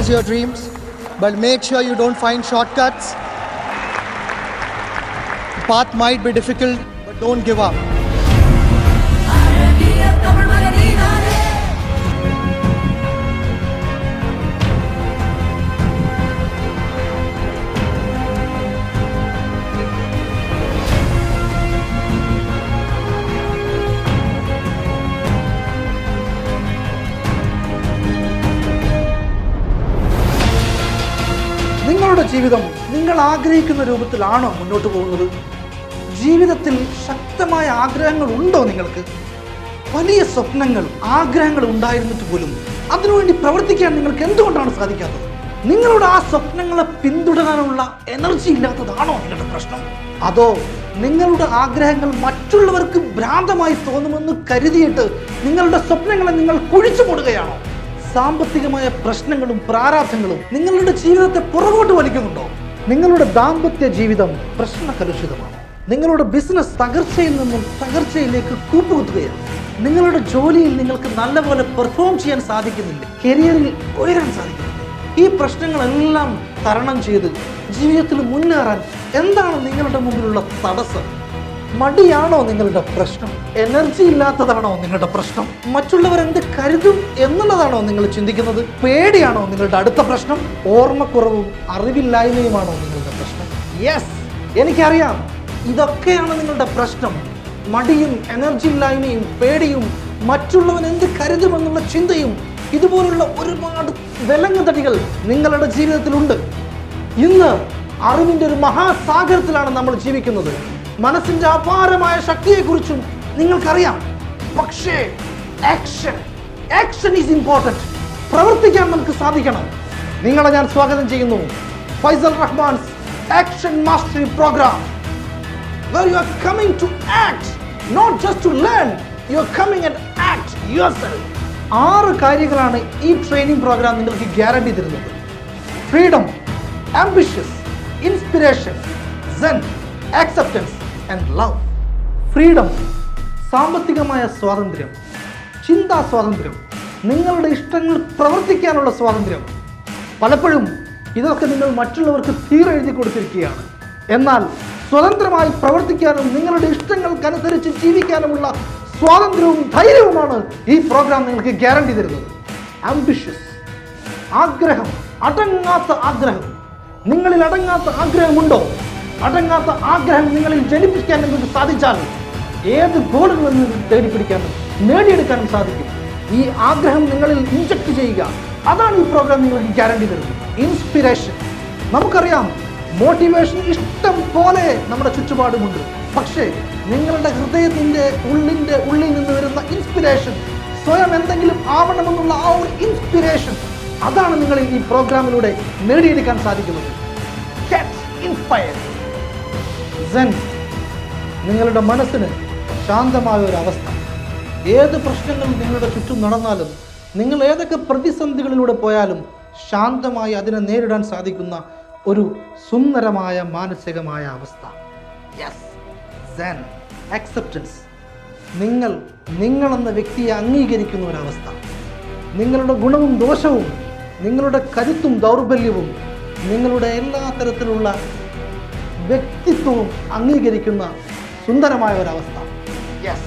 chase your dreams, but make sure you don't find shortcuts. The path might be difficult, but don't give up. നിങ്ങളുടെ ജീവിതം നിങ്ങൾ ആഗ്രഹിക്കുന്ന രൂപത്തിലാണോ മുന്നോട്ട് പോകുന്നത്? ജീവിതത്തിൽ ശക്തമായ ആഗ്രഹങ്ങൾ ഉണ്ടോ നിങ്ങൾക്ക്? വലിയ സ്വപ്നങ്ങൾ ആഗ്രഹങ്ങൾ ഉണ്ടായിരുന്നിട്ട് പോലും അതിനുവേണ്ടി പ്രവർത്തിക്കാൻ നിങ്ങൾക്ക് എന്തുകൊണ്ടാണ് സാധിക്കാത്തത്? നിങ്ങളുടെ ആ സ്വപ്നങ്ങളെ പിന്തുടരാനുള്ള എനർജി ഇല്ലാത്തതാണോ നിങ്ങളുടെ പ്രശ്നം? അതോ നിങ്ങളുടെ ആഗ്രഹങ്ങൾ മറ്റുള്ളവർക്ക് ഭ്രാന്തമായി തോന്നുമെന്ന് കരുതിയിട്ട് നിങ്ങളുടെ സ്വപ്നങ്ങളെ നിങ്ങൾ കുഴിച്ചു മൂടുകയാണോ? സാമ്പത്തികമായ പ്രശ്നങ്ങളും പ്രാരാബ്ധങ്ങളും നിങ്ങളുടെ ജീവിതത്തെ പുറകോട്ട് വലിക്കുന്നുണ്ടോ? നിങ്ങളുടെ ദാമ്പത്യ ജീവിതം പ്രശ്നകലുഷിതമാണ്. നിങ്ങളുടെ ബിസിനസ് തകർച്ചയിൽ നിന്നും തകർച്ചയിലേക്ക് കൂപ്പുകുത്തുകയാണ്. നിങ്ങളുടെ ജോലിയിൽ നിങ്ങൾക്ക് നല്ലപോലെ പെർഫോം ചെയ്യാൻ സാധിക്കുന്നില്ല. കരിയറിൽ ഉയരാൻ സാധിക്കുന്നില്ല. ഈ പ്രശ്നങ്ങളെല്ലാം തരണം ചെയ്ത് ജീവിതത്തിൽ മുന്നേറാൻ എന്താണ് നിങ്ങളുടെ മുമ്പിലുള്ള തടസ്സം? മടിയാണോ നിങ്ങളുടെ പ്രശ്നം? എനർജി ഇല്ലാത്തതാണോ നിങ്ങളുടെ പ്രശ്നം? മറ്റുള്ളവർ എന്ത് കരുതും എന്നുള്ളതാണോ നിങ്ങൾ ചിന്തിക്കുന്നത്? പേടിയാണോ നിങ്ങളുടെ അടുത്ത പ്രശ്നം? ഓർമ്മക്കുറവും അറിവില്ലായ്മയുമാണോ നിങ്ങളുടെ പ്രശ്നം? യെസ് എനിക്കറിയാം. ഇതൊക്കെയാണ് നിങ്ങളുടെ പ്രശ്നം. മടിയും എനർജി ഇല്ലായ്മയും പേടിയും മറ്റുള്ളവൻ എന്ത് കരുതുമെന്നുള്ള ചിന്തയും ഇതുപോലുള്ള ഒരുപാട് വിലങ്ങുതടികൾ നിങ്ങളുടെ ജീവിതത്തിലുണ്ട്. ഇന്ന് അറിവിന്റെ ഒരു മഹാസാഗരത്തിലാണ് നമ്മൾ ജീവിക്കുന്നത്. മനസ്സിന്റെ അപാരമായ ശക്തിയെക്കുറിച്ചും നിങ്ങൾക്കറിയാം. പക്ഷേ ആക്ഷൻ ആക്ഷൻ ഈസ് ഇമ്പോർട്ടന്റ് പ്രവർത്തിക്കാൻ നമുക്ക് സാധിക്കണം. നിങ്ങളെ ഞാൻ സ്വാഗതം ചെയ്യുന്നു. Faisal Rahman's action mastery program where you are coming to act, not just to learn, you are coming and act yourself. ആറ് കാര്യങ്ങളാണ് ഈ ട്രെയിനിങ് പ്രോഗ്രാം നിങ്ങൾക്ക് ഗ്യാരണ്ടി തരുന്നത്. Freedom ambitious inspiration zen acceptance and love freedom സാമ്പത്തികമായ സ്വാതന്ത്ര്യം. ചിന്താ സ്വാതന്ത്ര്യം. നിങ്ങളുടെ ഇഷ്ടങ്ങൾ പ്രവർത്തിക്കാനുള്ള സ്വാതന്ത്ര്യം. പലപ്പോഴും ഇതൊക്കെ നിങ്ങൾ മറ്റുള്ളവർക്ക് തീരെഴുതി കൊടുത്തിരിക്കുകയാണ്. എന്നാൽ സ്വതന്ത്രമായി പ്രവർത്തിക്കാനും നിങ്ങളുടെ ഇഷ്ടങ്ങൾക്കനുസരിച്ച് ജീവിക്കാനുമുള്ള സ്വാതന്ത്ര്യവും ധൈര്യവുമാണ് ഈ പ്രോഗ്രാം നിങ്ങൾക്ക് ഗ്യാരണ്ടി തരുന്നത്. ആംബിഷ്യസ് ആഗ്രഹം. അടങ്ങാത്ത ആഗ്രഹം. നിങ്ങളിൽ അടങ്ങാത്ത ആഗ്രഹമുണ്ടോ? അടങ്ങാത്ത ആഗ്രഹം നിങ്ങളിൽ ജനിപ്പിക്കാൻ നിങ്ങൾക്ക് സാധിച്ചാൽ ഏത് ഗോളുകളും നിങ്ങൾക്ക് തേടിപ്പിടിക്കാനും നേടിയെടുക്കാനും സാധിക്കും. ഈ ആഗ്രഹം നിങ്ങളിൽ ഇഞ്ചക്ട് ചെയ്യുക. അതാണ് ഈ പ്രോഗ്രാം നിങ്ങൾക്ക് ഗ്യാരണ്ടി തരുന്നത്. ഇൻസ്പിറേഷൻ നമുക്കറിയാം മോട്ടിവേഷൻ ഇഷ്ടം പോലെ നമ്മുടെ ചുറ്റുപാടുമുണ്ട്. പക്ഷേ നിങ്ങളുടെ ഹൃദയത്തിന്റെ ഉള്ളിന്റെ ഉള്ളിൽ നിന്ന് വരുന്ന ഇൻസ്പിറേഷൻ സ്വയം എന്തെങ്കിലും ആവണമെന്നുള്ള ആ ഒരു ഇൻസ്പിറേഷൻ അതാണ് നിങ്ങൾ ഈ പ്രോഗ്രാമിലൂടെ നേടിയെടുക്കാൻ സാധിക്കുന്നത്. ഇൻസ്പയർഡ്. Zen. നിങ്ങളുടെ മനസ്സിന് ശാന്തമായ ഒരു അവസ്ഥ. ഏത് പ്രശ്നങ്ങൾ നിങ്ങളുടെ ചുറ്റും നടന്നാലും നിങ്ങൾ ഏതൊക്കെ പ്രതിസന്ധികളിലൂടെ പോയാലും ശാന്തമായി അതിനെ നേരിടാൻ സാധിക്കുന്ന ഒരു സുന്ദരമായ മാനസികമായ അവസ്ഥ. യെസ് സെൻ അക്സെപ്റ്റൻസ് നിങ്ങൾ നിങ്ങളെന്ന വ്യക്തിയെ അംഗീകരിക്കുന്ന ഒരവസ്ഥ നിങ്ങളുടെ ഗുണവും ദോഷവും നിങ്ങളുടെ കരുത്തും ദൗർബല്യവും നിങ്ങളുടെ എല്ലാ തരത്തിലുള്ള വ്യക്തിത്വവും അംഗീകരിക്കുന്ന സുന്ദരമായ ഒരവസ്ഥ. Yes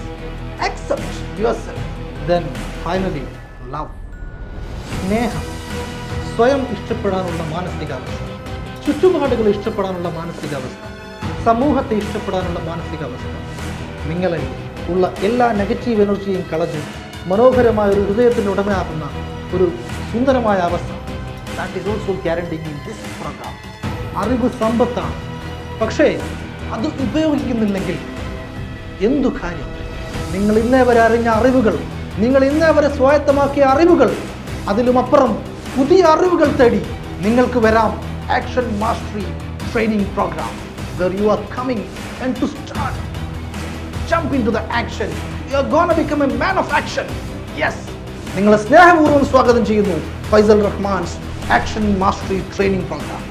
accept yourself then finally love സ്നേഹം. സ്വയം ഇഷ്ടപ്പെടാനുള്ള മാനസികാവസ്ഥ. ചുറ്റുപാടുകൾ ഇഷ്ടപ്പെടാനുള്ള മാനസികാവസ്ഥ. സമൂഹത്തെ ഇഷ്ടപ്പെടാനുള്ള മാനസികാവസ്ഥ. നിങ്ങളെ ഉള്ള എല്ലാ നെഗറ്റീവ് എനർജിയും കളഞ്ഞ് മനോഹരമായ ഒരു ഹൃദയത്തിന്റെ ഉടമയാകുന്ന ഒരു സുന്ദരമായ അവസ്ഥ. That is also guaranteeing in this program അറിവ് സമ്പത്താണ്. പക്ഷേ അത് ഉപയോഗിക്കുന്നില്ലെങ്കിൽ എന്തു കാര്യം? നിങ്ങൾ ഇന്നേ വരെ അറിഞ്ഞ അറിവുകൾ നിങ്ങൾ ഇന്നേ വരെ സ്വായത്തമാക്കിയ അറിവുകൾ അതിലുമപ്പുറം പുതിയ അറിവുകൾ തേടി നിങ്ങൾക്ക് വരാം action mastery training program where you are coming and to start jump into the action you are gonna become a man of action yes നിങ്ങളെ സ്നേഹപൂർവം സ്വാഗതം ചെയ്യുന്നു Faisal Rahman's action mastery training program